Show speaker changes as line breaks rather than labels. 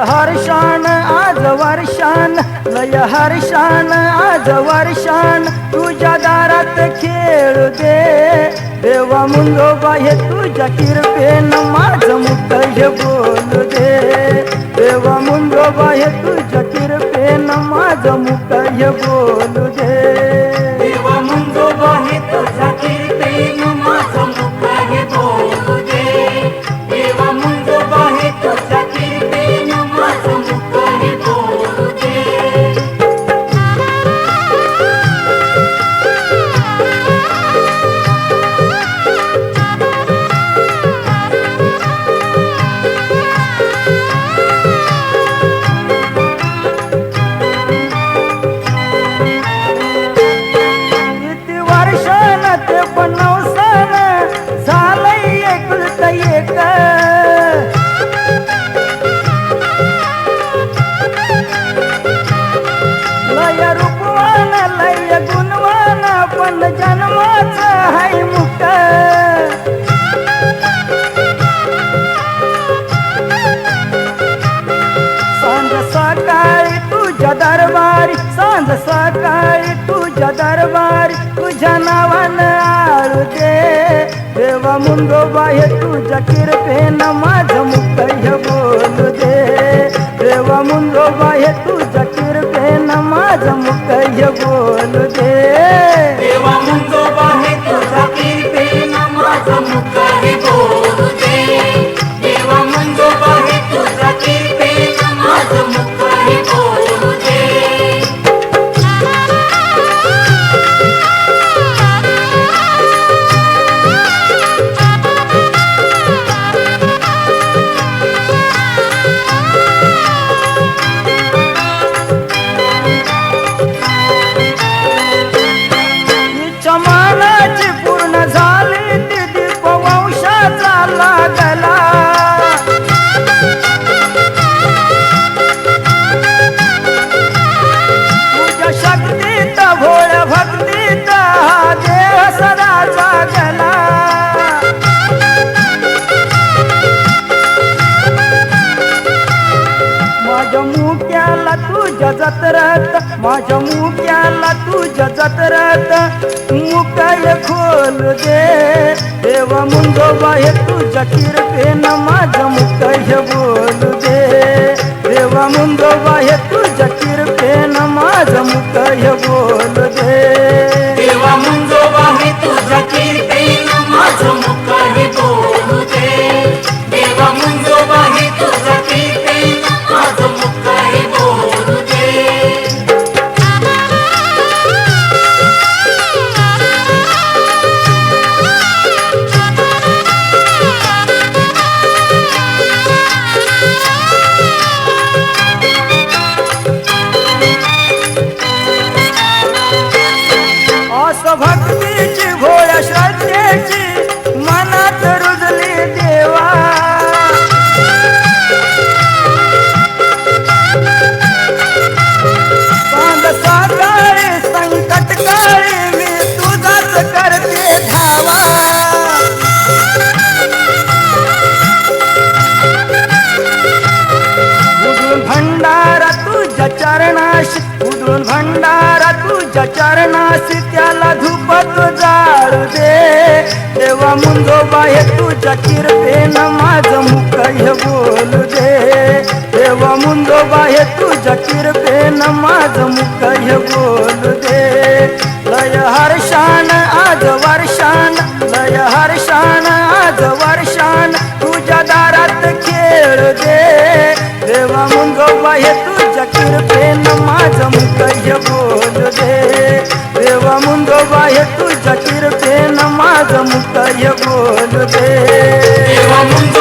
हर्षान आज वर्षान. लय हर्षान आज वर्षान. तुझ्या दारात खेळू दे. देवा मुंगोबा हे तुझ्या किरपेन माझ मुक्त हे बोलू दे. देवा मुंगोबा हे तुझ्या किरपेन माझ मुक्त हे बोलू दे.
काय तुझ्या
दरबार तुझ्या नावानं आळू दे. देवा मुंगोबा हे तुझ्या किरपेन माझं मुक्त हे बोलू दे. देवा मुंगोबा हे तुझ्या किरपेन माझं मुक्त हे बोलू दे.
देवा मुंजोबा हे तुझ्या किरपेन माझं मुक्त हे बोलू
माझ्या मुक्याला तू तुझ्या राहत माझ्या मुक्याला तू तुझ्या राहत मुकाय खोल दे देव मुंगोबा हे तुझ्या किरपेन माझ्या मुकाय बोल दे देव मुंगोबा हे तुझ्या किरपेन माझ्या मुकाय बोल अस भक्तीची भोळ्या श्रद्धेची मनात रुजली देवा. सांग संकट काळी मी तुझाच करते धावा. उधळून भंडारा तुझ्या चरणाशी त्याला धुपत जाळू दे. देवा मुंजोबा हे तुझ्या किरपेन माझं मुख हे बोलू दे. देवा मुंजोबा हे तुझ्या किरपेन माझं मुख हे बोलू देवा मुंगोबा हे तुझ्या किरपेन माझं मुक्त हे बोल दे.
देवा मुंजोबा